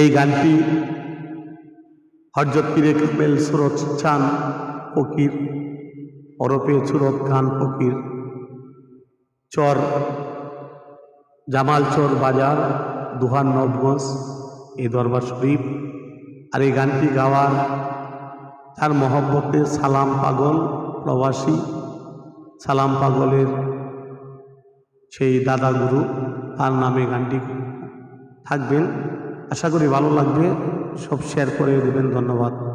এই গানটি হরজত পীরে কামেল সুরত চান ফকির, ওরফে সুরত খান ফকির। চর জামাল চর বাজার দুহার নবগঞ্জ, এই দরবার শরীফ। আর এই গানটি গাওয়ার তার মহব্বতে সালাম পাগল প্রবাসী, সালাম পাগলের সেই দাদা গুরু, তার নামে গানটি থাকবেন। আশা করি ভালো লাগবে। সব শেয়ার করে দেবেন। ধন্যবাদ।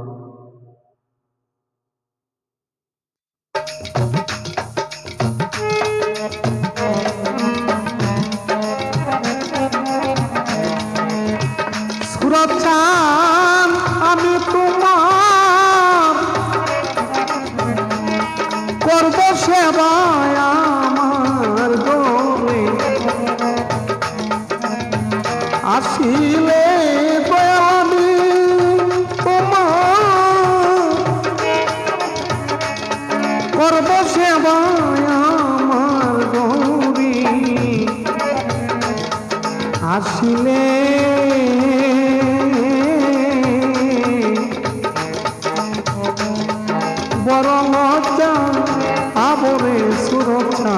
আসিলে। বড় লজ্জা আবরে সুরক্ষা।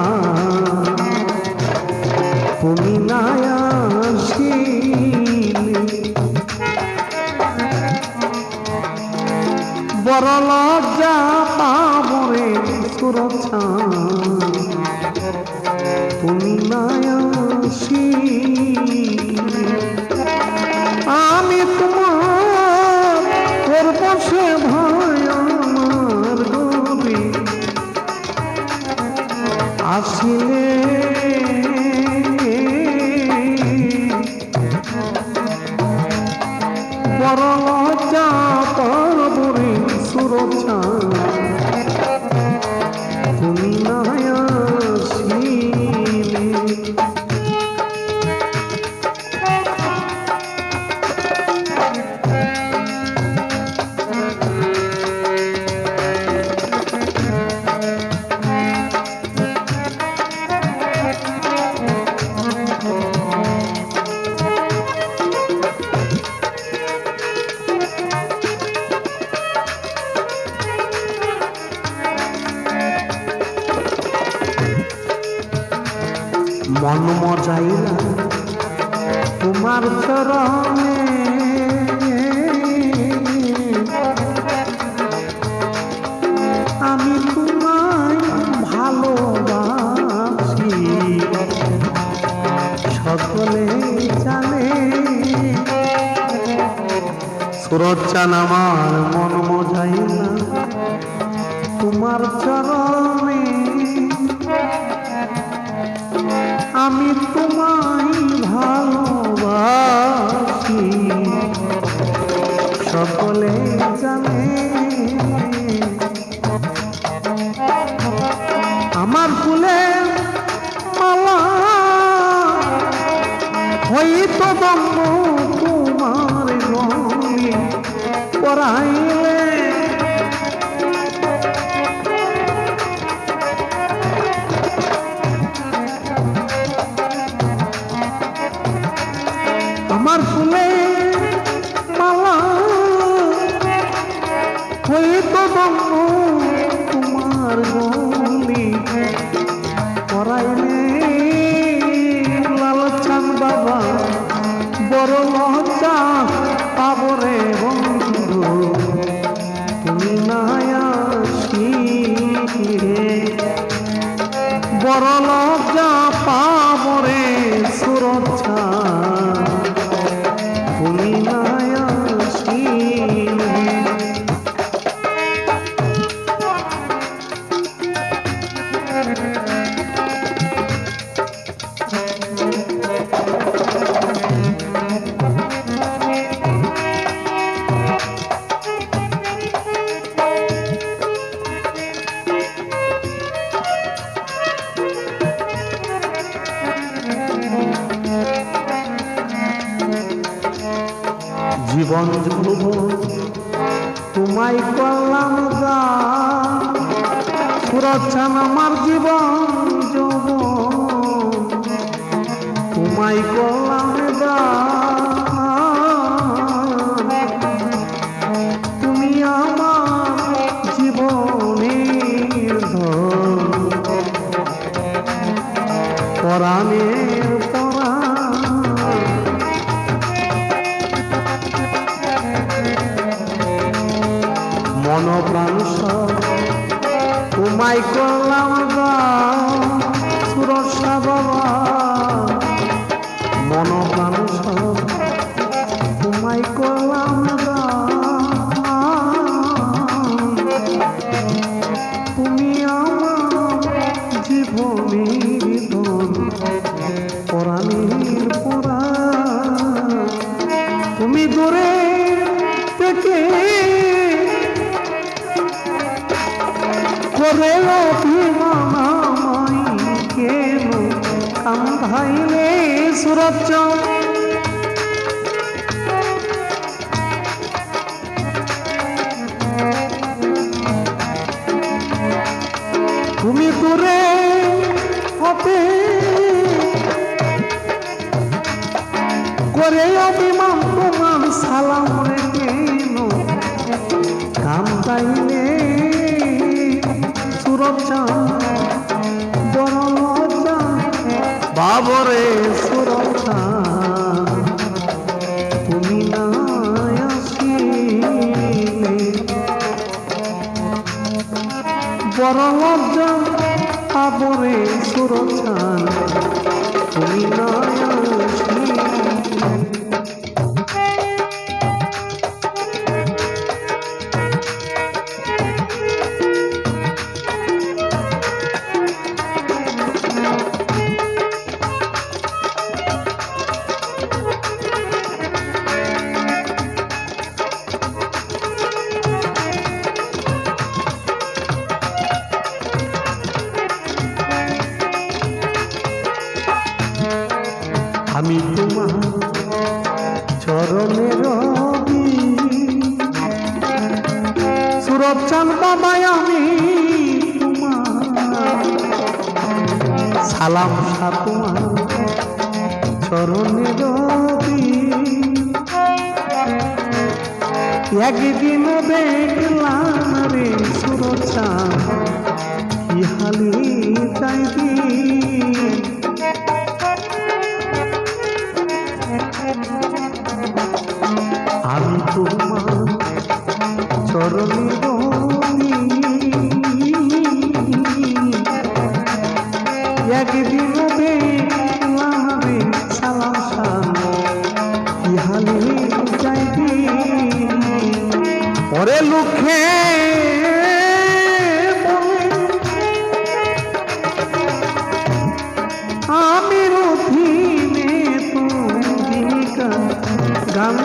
তুমি আসিলে। বড় লজ্জা পাবরে সুরক্ষা। তুমি নাই আসিলে আমি তোমার করব সে ভয় আমার গরি। আসিলে বড় পরবরে সুরক্ষা। তুমি তোমার চরণে। আমি তোমায় ভালোবাসি। সকলে জানে। সুরত চান আমার, মন মজাইলা তোমার চরণে। আমি তোমায় ভালোবাসি সকলে জানে আমার ফুলে মালা। তোমার গলি পড়াইলে বড় তাই করলাম সুরচ্ছান আমার জীবন যৌব তোমাই করলাম তুমি আমার জীবনের ধর পরাণের মন প্রাণ করলাম করে অভিমানামাই কেন কান্ধাইলে সুরজ তুমি দূরে হতে করে অভিমান তোমার সালাম রেখে কান্দাইলে বাবরে সুরভ চান বাবাই আমি সালাম সা তোমার চরণে একদিন দেখলাম রে সুরচা ইহালি চাইবি আমি তোমার চরণে লুখে আমি রুধিনে তুমি গান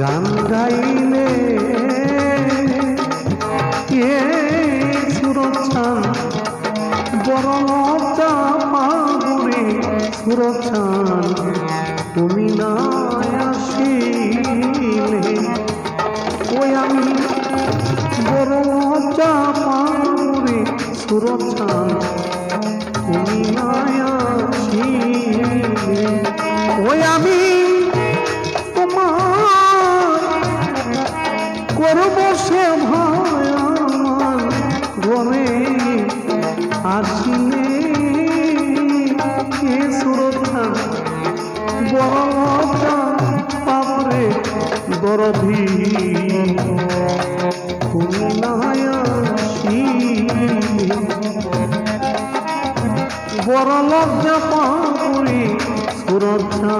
গান গাইলে এ সুরক্ষান বড় লজ্জা পাগুরে সুরক্ষান তুমি না আসিলে। ওই আমি বড় লজ্জা পাগুরে সে ভয় আমার ঘরে আসিলে কে সুরক্ষা বড় পাবরে দরধি বড় লজ্জা পাবরে সুরক্ষা